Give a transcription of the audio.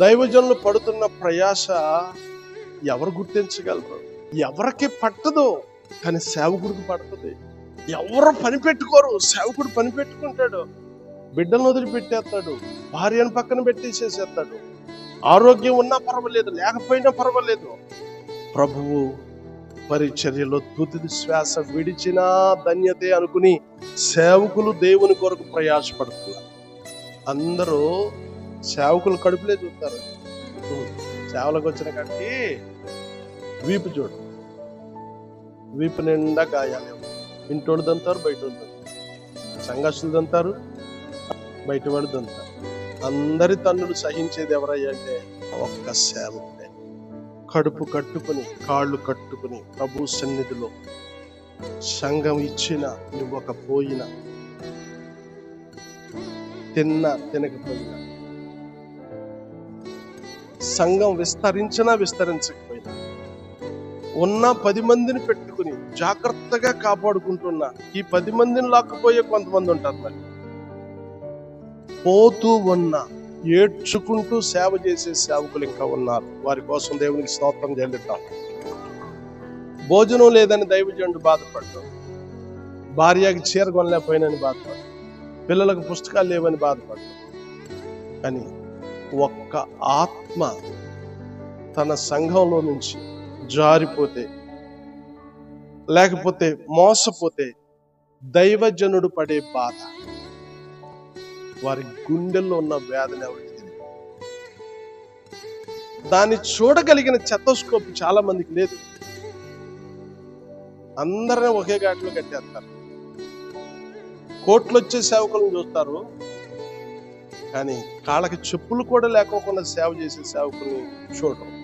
దైవజనులు పడుతున్న ప్రయాస ఎవరు గుర్తించగలరు? ఎవరికి పట్టదు కానీ సేవకుడికి పడుతుంది. ఎవరు పని పెట్టుకోరు సేవకుడు పని పెట్టుకుంటాడు. బిడ్డలను వదిలిపెట్టేస్తాడు భార్యను పక్కన పెట్టేసేసేస్తాడు. ఆరోగ్యం ఉన్నా పర్వాలేదు లేకపోయినా పర్వాలేదు. ప్రభువు పరిచర్యలో తుది శ్వాస విడిచినా ధన్యతే అనుకుని సేవకులు దేవుని కొరకు ప్రయాసపడుతున్నారు. అందరూ సేవకులు కడుపులే చూస్తారు. సేవలకు వచ్చిన కాడికి వీపు చూడు. వీపు నిండా గాయాలు ఇంటోడు దంతారు బయట దంతారు. సంఘర్షులు దంతారు బయట వాడు దంతారు. అందరి తన్నులు సహించేది ఎవరయ్యా అంటే ఒక్క సేవకుడే. కడుపు కట్టుకుని కాళ్ళు కట్టుకుని ప్రభు సన్నిధిలో సంఘం ఇచ్చిన ఇవ్వకపోయినా తిన్న తినకపోయినా సంఘం విస్తరించినా విస్తరించకపోయినా ఉన్న పది మందిని పెట్టుకుని జాగ్రత్తగా కాపాడుకుంటున్నా ఈ పది మందిని లాక్కుపోయే కొంతమంది ఉంటారు మరి. పోతూ ఉన్న ఏడ్చుకుంటూ సేవ చేసే సేవకులు ఇంకా ఉన్నారు. వారి కోసం దేవునికి స్తోత్రం చెల్లిద్దాం. భోజనం లేదని దైవజనుడు బాధపడ్డాడు భార్యకి చీర కొనలేకపోయినని బాధపడ్డాడు పిల్లలకు పుస్తకాలు లేవని బాధపడ్డాడు కానీ ఒక్క ఆత్మ తన సంఘంలో నుంచి జారిపోతే లేకపోతే మోసపోతే దైవజనుడు పడే బాధ. వారి గుండెల్లో ఉన్న వ్యాధిని ఎవరికి దాన్ని చూడగలిగిన చెత్తస్కోప్ చాలా మందికి లేదు. అందరిని ఒకే ఘాట్లో కట్టేస్తారు. కోట్లు వచ్చే సేవకులను చూస్తారు. కానీ కాళ్ళకి చెప్పులు కూడా లేకోకుండా సేవ చేసే సేవకుని చూడరు.